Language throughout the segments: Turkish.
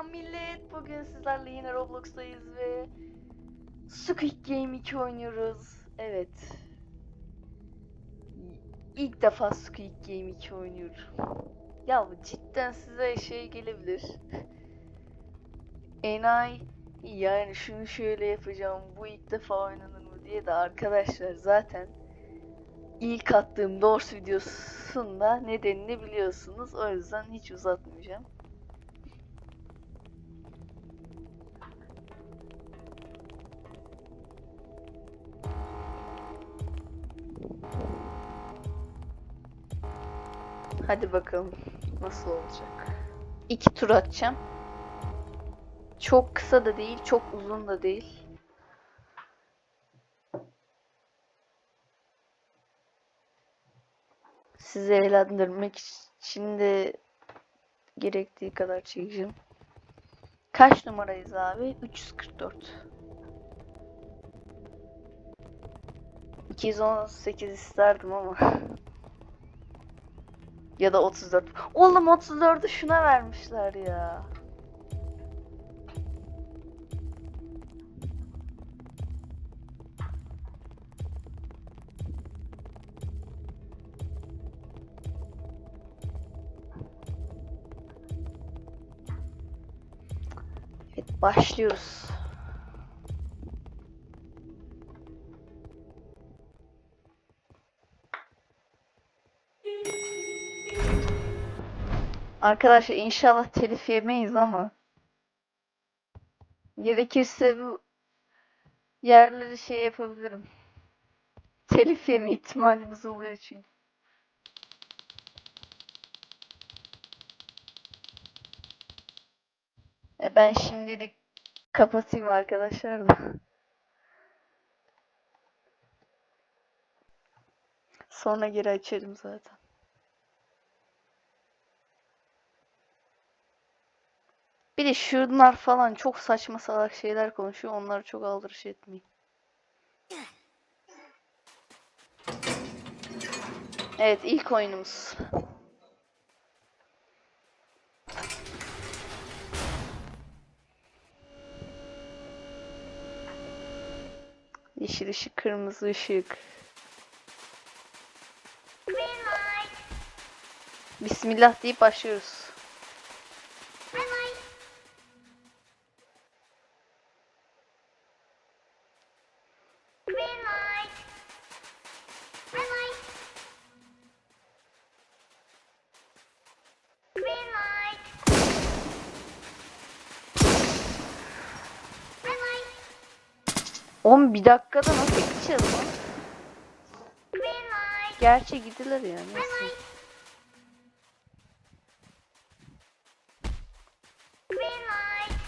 Selam millet. Bugün sizlerle yine Roblox'tayız ve Squid Game 2 oynuyoruz. Evet. İlk defa Squid Game 2 oynuyorum. Ya cidden size şey gelebilir. Enay yani şunu şöyle yapacağım bu ilk defa oynanır mı diye de arkadaşlar zaten ilk attığım Doors videosunda nedenini biliyorsunuz. O yüzden hiç uzatmayacağım. Hadi bakalım nasıl olacak. İki tur atacağım. Çok kısa da değil, çok uzun da değil. Sizi eğlendirmek için de gerektiği kadar çekeceğim. Kaç numarayız abi? 344. 218 isterdim ama. ya da 34. Oğlum 34'ü şuna vermişler ya. Başlıyoruz. Arkadaşlar inşallah telif yemeyiz ama gerekirse bu yerleri şey yapabilirim. Telif yeme ihtimalimiz oluyor çünkü. E ben şimdilik kapatayım arkadaşlar da. Sonra geri açarım zaten. Bir de şunlar falan çok saçma salak şeyler konuşuyor. Onları çok aldırış etmeyin. Evet ilk oyunumuz. Yeşil ışık, kırmızı ışık. Bismillah deyip başlıyoruz. Oğlum bir dakikada nasıl gideceğiz lan? Gerçi gidilir ya neyse.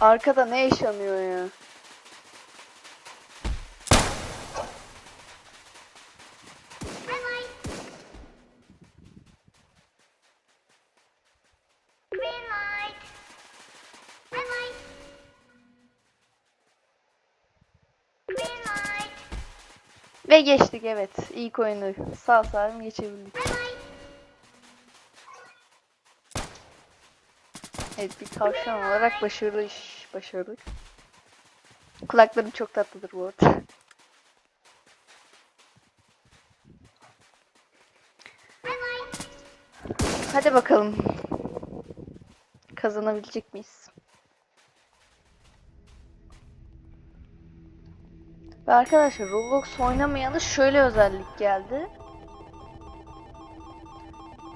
Arkada ne yaşanıyor ya? Ve geçtik evet. İlk oyunu sağ salim geçebildik. Evet bir tavşan olarak başarılı iş başardık. Kulaklarım çok tatlıdır bu arada. Hadi bakalım. Kazanabilecek miyiz? Ve arkadaşlar Roblox oynamayanı şöyle özellik geldi.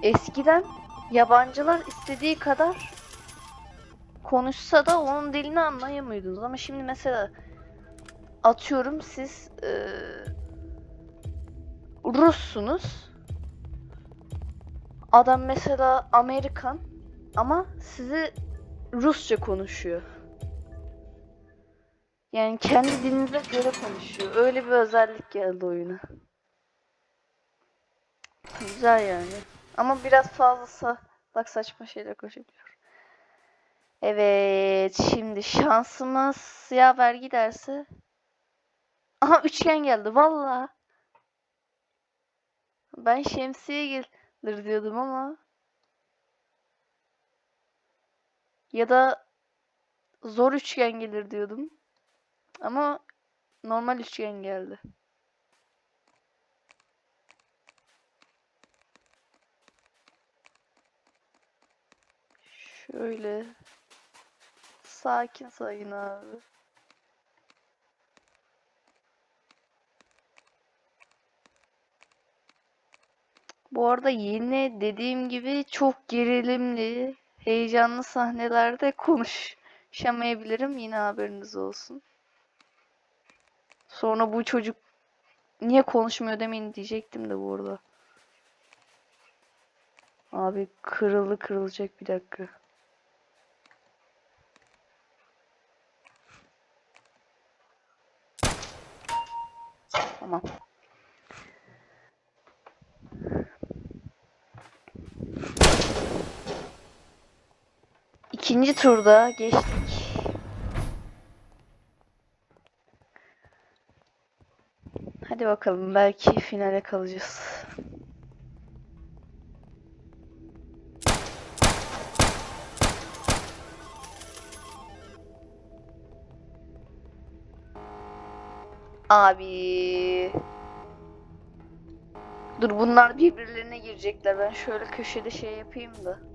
Eskiden yabancılar istediği kadar konuşsa da onun dilini anlayamıyordunuz. Ama şimdi mesela atıyorum siz eee Russunuz. Adam mesela Amerikan ama sizi Rusça konuşuyor. Yani kendi dilinize göre konuşuyor. Öyle bir özellik geldi oyuna. Güzel yani. Ama biraz fazla salak saçma şeyler koşabiliyor. Evet, şimdi şansımız yaver giderse. Aha üçgen geldi valla. Ben şemsiye gelir diyordum ama. Ya da zor üçgen gelir diyordum. Ama normal üçgen geldi. Şöyle sakin sakin abi. Bu arada yine dediğim gibi çok gerilimli, heyecanlı sahnelerde konuşamayabilirim. Yine haberiniz olsun. Sonra bu çocuk niye konuşmuyor demeyin diyecektim de bu arada. Abi kırıldı kırılacak bir dakika. Tamam. İkinci turda geçtik. Hadi bakalım belki finale kalacağız. Abi. Dur bunlar birbirlerine girecekler. Ben şöyle köşede şey yapayım da.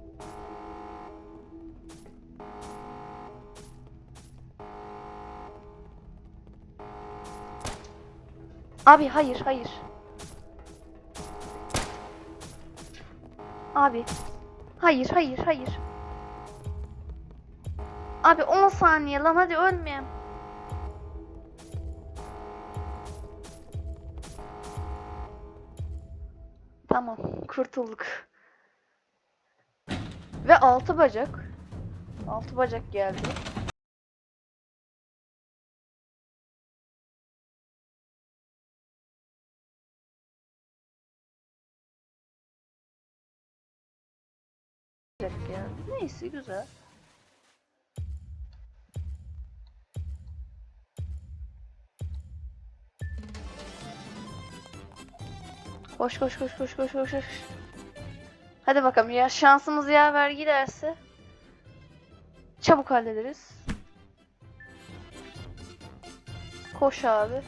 Abi hayır hayır. Abi. Hayır hayır hayır. Abi 10 saniye lan hadi ölmeyeyim. Tamam kurtulduk. Ve altı bacak. Altı bacak geldi. Bacak geldi. Neyse güzel. Koş koş koş koş koş koş koş. Hadi bakalım ya şansımız yaver giderse çabuk hallederiz. Koş abi.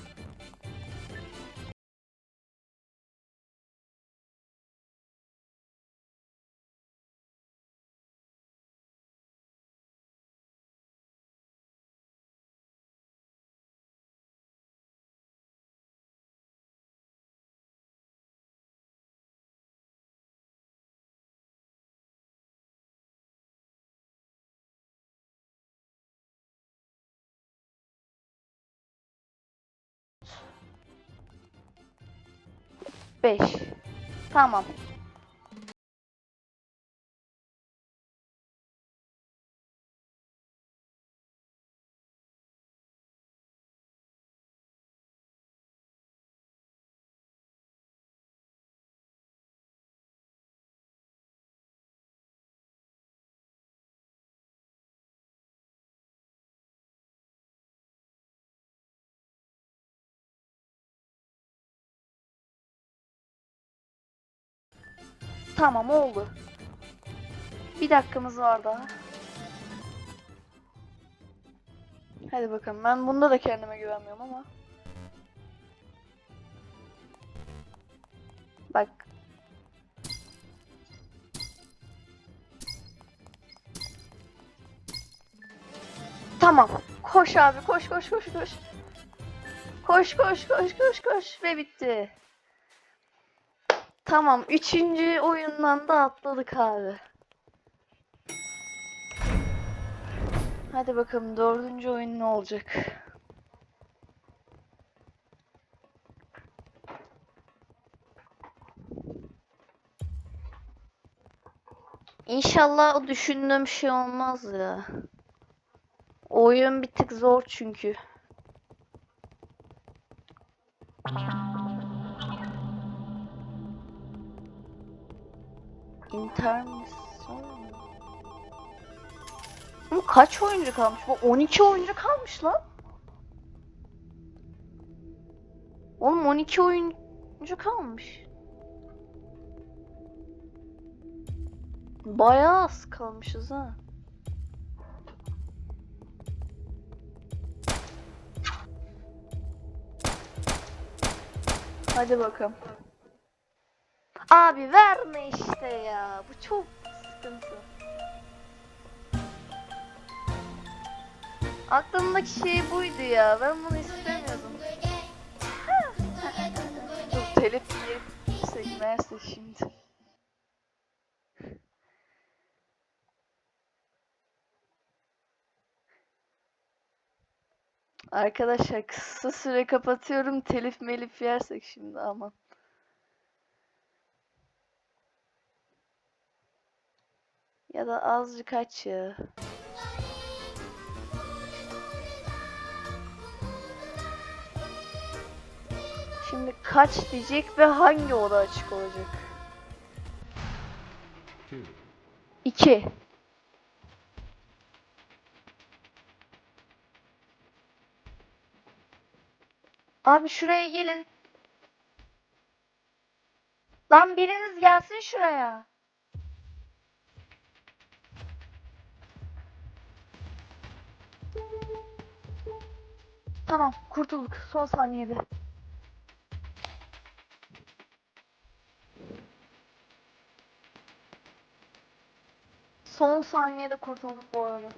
Beş. Tamam. Tamam oldu. Bir dakikamız var daha. Hadi bakalım. Ben bunda da kendime güvenmiyorum ama. Bak. Tamam. Koş abi. Koş koş koş koş. Koş koş koş koş koş ve bitti. Tamam. Üçüncü oyundan da atladık abi. Hadi bakalım dördüncü oyun ne olacak? İnşallah o düşündüğüm şey olmaz ya. Oyun bir tık zor çünkü. Intermission. Bu kaç oyuncu kalmış? Bu 12 oyuncu kalmış lan. Oğlum 12 oyuncu kalmış. Bayağı az kalmışız ha. Hadi bakalım. Abi verme işte ya. Bu çok sıkıntı. Aklımdaki şey buydu ya. Ben bunu istemiyordum. Dur telif yersek meğerse şimdi. Arkadaşlar kısa süre kapatıyorum. Telif melif yersek şimdi aman. Ya da azıcık aç ya. Şimdi kaç diyecek ve hangi oda açık olacak? 2. Abi şuraya gelin. Lan biriniz gelsin şuraya. Tamam, kurtulduk. Son saniyede. Son saniyede kurtulduk bu arada.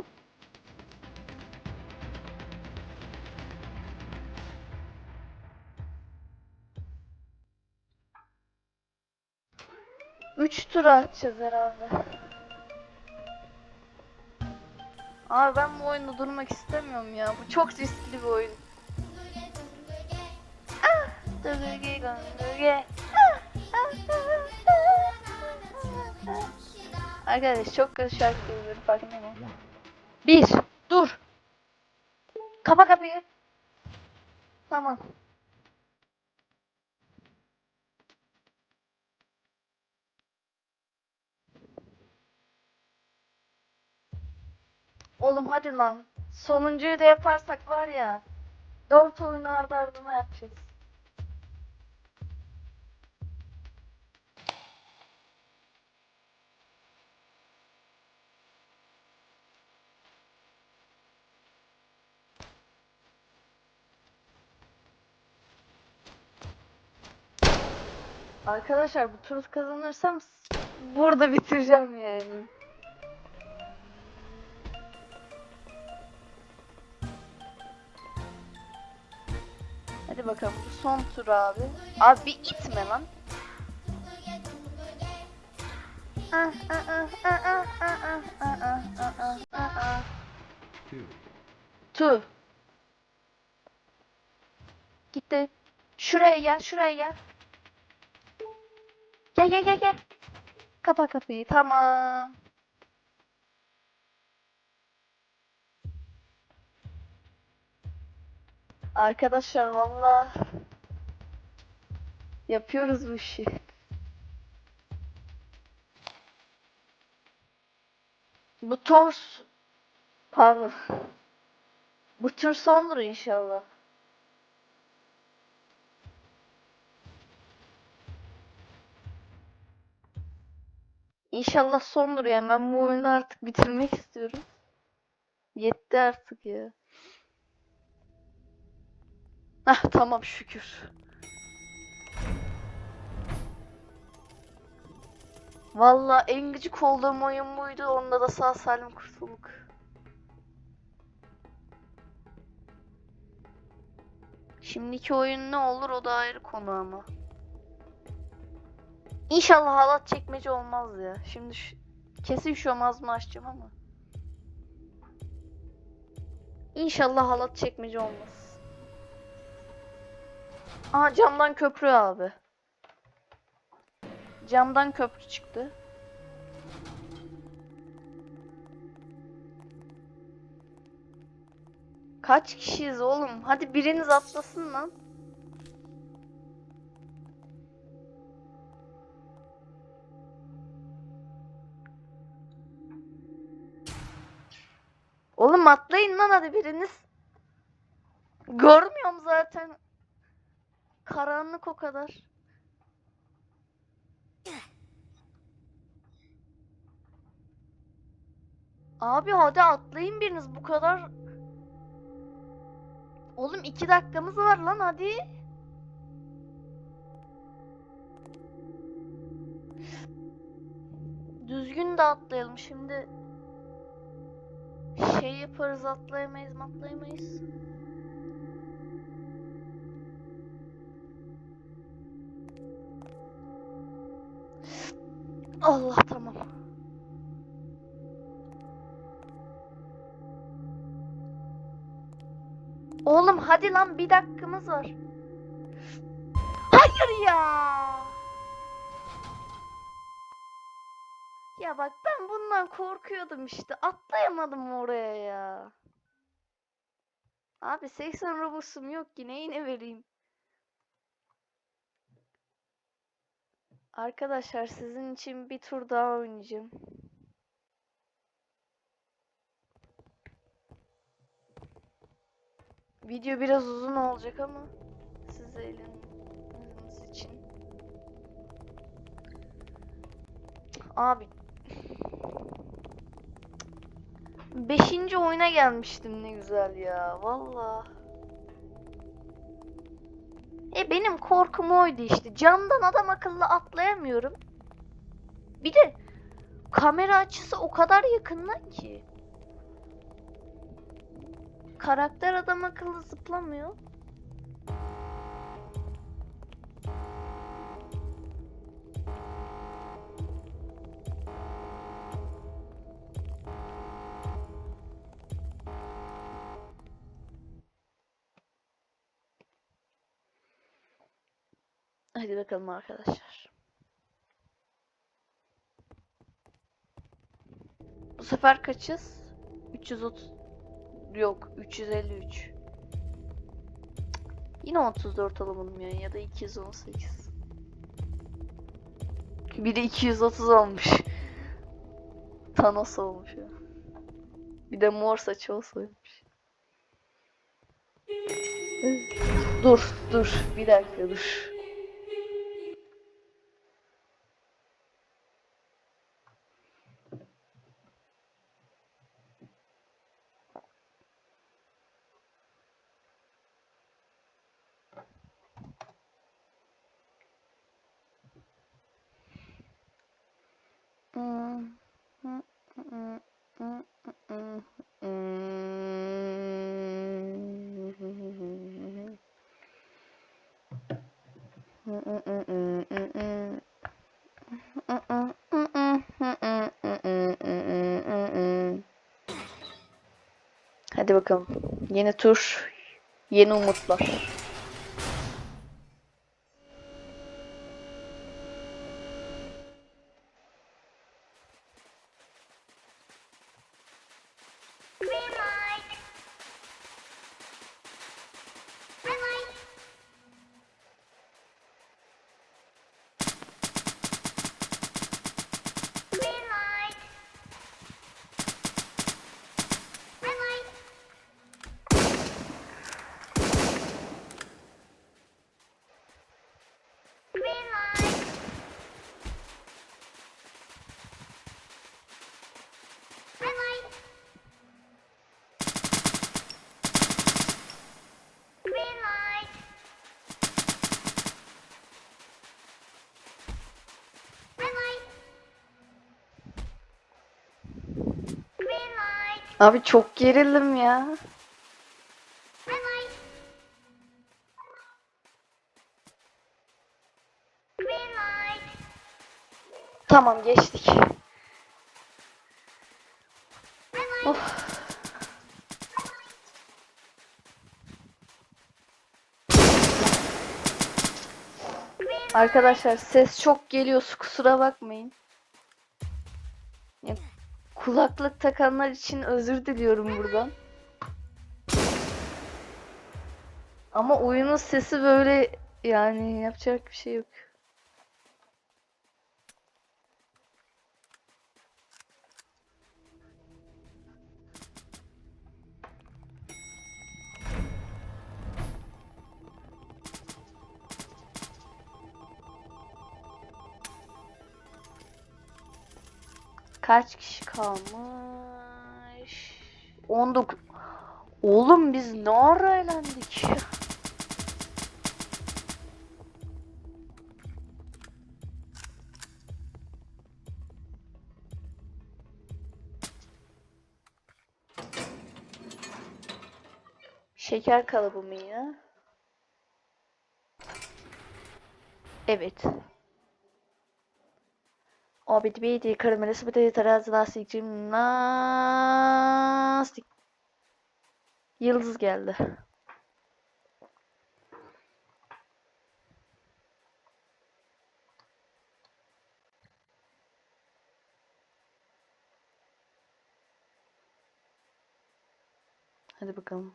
Üç tur atacağız herhalde. Abi ben bu oyunda durmak istemiyorum ya. Bu çok riskli bir oyun. Dögüge ah. Arkadaş çok kötü şarkı söylüyorum farkında mı? Bir, dur. Kapa kapıyı. Tamam. Oğlum hadi lan. Sonuncuyu da yaparsak var ya. Dört oyunu ardı ardına yapacağız. Arkadaşlar bu turu kazanırsam burada bitireceğim yani. Hadi bakalım bu son tur abi. Abi bir itme lan. Tu. Gitti. Şuraya gel, şuraya gel. Gel gel gel gel. Kapa kapıyı. Tamam. Arkadaşlar valla yapıyoruz bu işi. Bu tors pardon. Bu tür sondur inşallah. İnşallah sondur yani ben bu oyunu artık bitirmek istiyorum. Yetti artık ya. Hah tamam şükür. Valla en gıcık olduğum oyun buydu. Onda da sağ salim kurtulduk. Şimdiki oyun ne olur o da ayrı konu ama. İnşallah halat çekmece olmaz ya. Şimdi şu, kesin şu olmaz mı açacağım ama. İnşallah halat çekmece olmaz. Aha camdan köprü abi. Camdan köprü çıktı. Kaç kişiyiz oğlum? Hadi biriniz atlasın lan. Oğlum atlayın lan hadi biriniz. Görmüyorum zaten. Karanlık o kadar. Abi hadi atlayın biriniz bu kadar. Oğlum iki dakikamız var lan hadi. Düzgün de atlayalım şimdi şey yaparız atlayamayız atlayamayız. Allah tamam. Oğlum hadi lan bir dakikamız var. Hayır ya. Ya bak ben bundan korkuyordum işte. Atlayamadım oraya ya. Abi 80 Robux'um yok ki neyine vereyim? Arkadaşlar sizin için bir tur daha oynayacağım. Video biraz uzun olacak ama siz eğlenmeniz için. Abi Beşinci oyuna gelmiştim ne güzel ya valla. E benim korkum oydu işte. Camdan adam akıllı atlayamıyorum. Bir de kamera açısı o kadar yakından ki. Karakter adam akıllı zıplamıyor. Hadi bakalım arkadaşlar. Bu sefer kaçız? 330 Yok 353 Yine 34 alamadım yani ya da 218 Biri 230 olmuş Thanos olmuş ya. Bir de mor saçı olsaymış. Dur dur. Bir dakika dur Hadi bakalım. Yeni tur, yeni umutlar. Abi çok gerildim ya. Green light. Tamam geçtik. Of. Arkadaşlar ses çok geliyor kusura bakmayın. Kulaklık takanlar için özür diliyorum buradan. Ama oyunun sesi böyle yani yapacak bir şey yok. Kaç kişi kalmış? 19. Oğlum biz ne ara eğlendik? Şeker kalıbı mı ya? Evet. Abi beydi karamelesi bir de terazi lastik. Yıldız geldi. Hadi bakalım.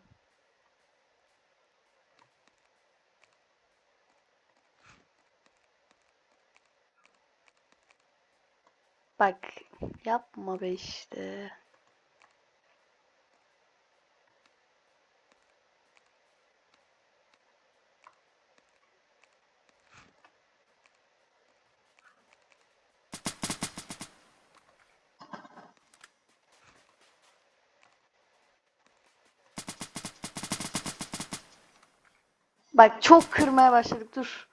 Bak yapma be işte. Bak çok kırmaya başladık dur.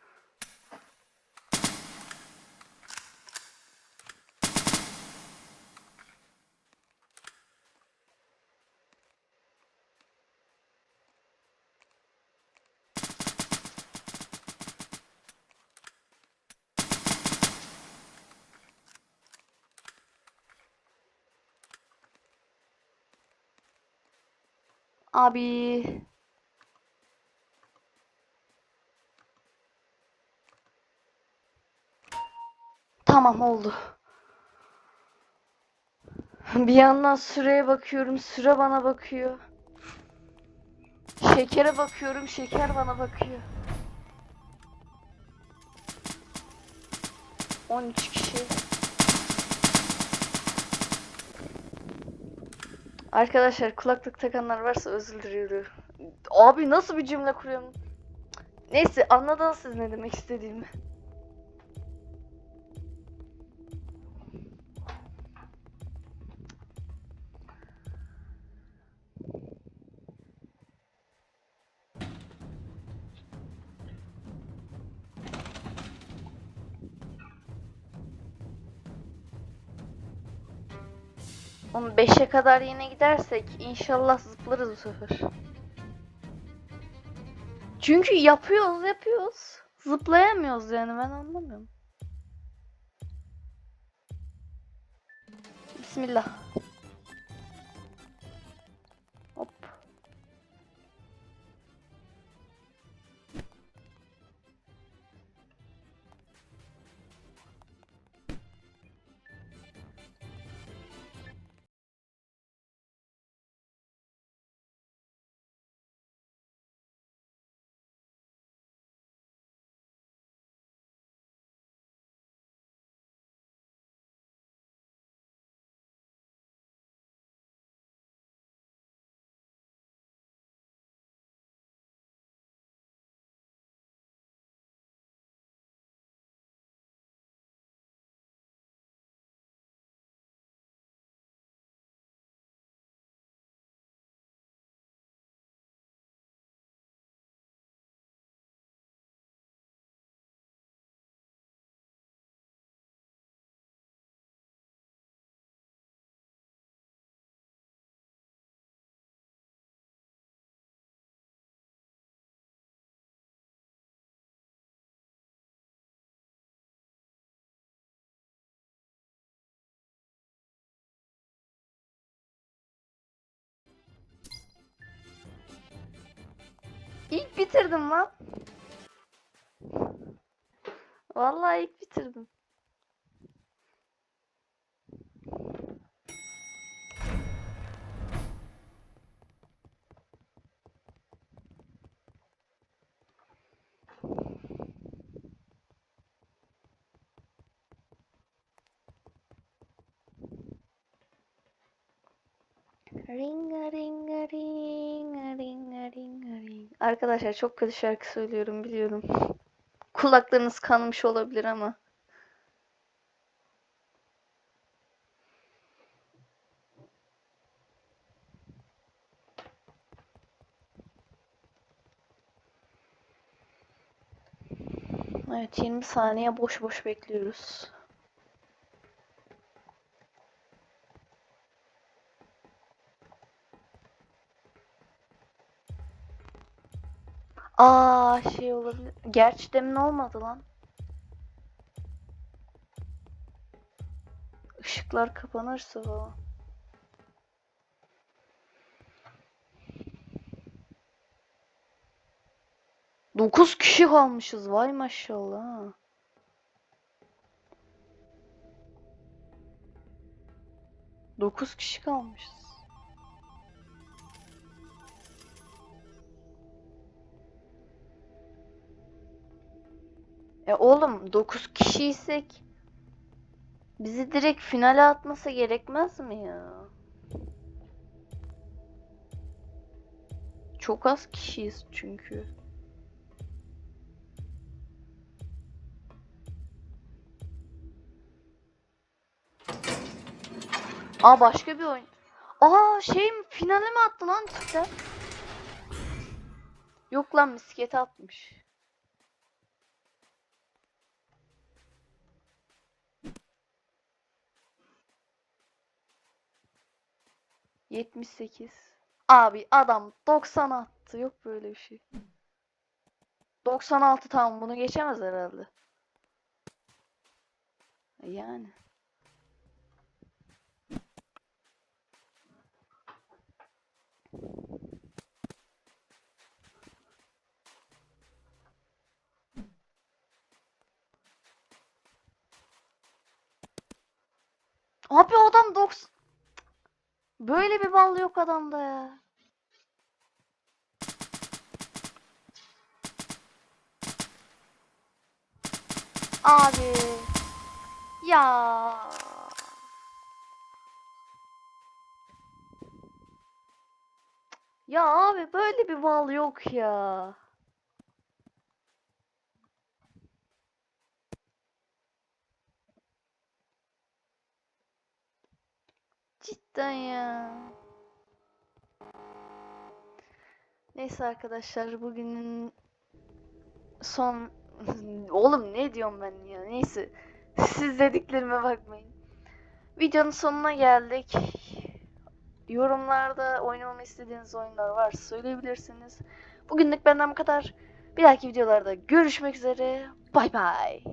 Abi. Tamam oldu. Bir yandan süreye bakıyorum, süre bana bakıyor. Şekere bakıyorum, şeker bana bakıyor. 13 kişi. Arkadaşlar kulaklık takanlar varsa özür diliyorum. Abi nasıl bir cümle kuruyorum? Neyse anladınız siz ne demek istediğimi. Onu 5'e kadar yine gidersek inşallah zıplarız bu sefer. Çünkü yapıyoruz yapıyoruz. Zıplayamıyoruz yani ben anlamıyorum. Bismillah. İlk bitirdim lan. Vallahi ilk bitirdim. Ringa ringa ring. Arkadaşlar çok kötü şarkı söylüyorum biliyorum. Kulaklarınız kanmış olabilir ama. Evet 20 saniye boş boş bekliyoruz. Aa şey olabilir. Gerçi demin olmadı lan. Işıklar kapanırsa falan. Dokuz kişi kalmışız vay maşallah. Dokuz kişi kalmışız. E oğlum 9 kişiysek bizi direkt finale atmasa gerekmez mi ya? Çok az kişiyiz çünkü. Aa başka bir oyun. Aa şey mi finale mi attı lan cidden? Yok lan miskete atmış. Yetmiş sekiz. Abi adam 90 attı. Yok böyle bir şey. 96 tamam bunu geçemez herhalde. Yani. Abi adam 90 Böyle bir bal yok adamda ya. Abi. Ya. Ya abi böyle bir bal yok ya. Cidden ya. Neyse arkadaşlar bugünün son oğlum ne diyorum ben ya neyse siz dediklerime bakmayın. Videonun sonuna geldik. Yorumlarda oynamamı istediğiniz oyunlar varsa söyleyebilirsiniz. Bugünlük benden bu kadar. Bir dahaki videolarda görüşmek üzere. Bay bay.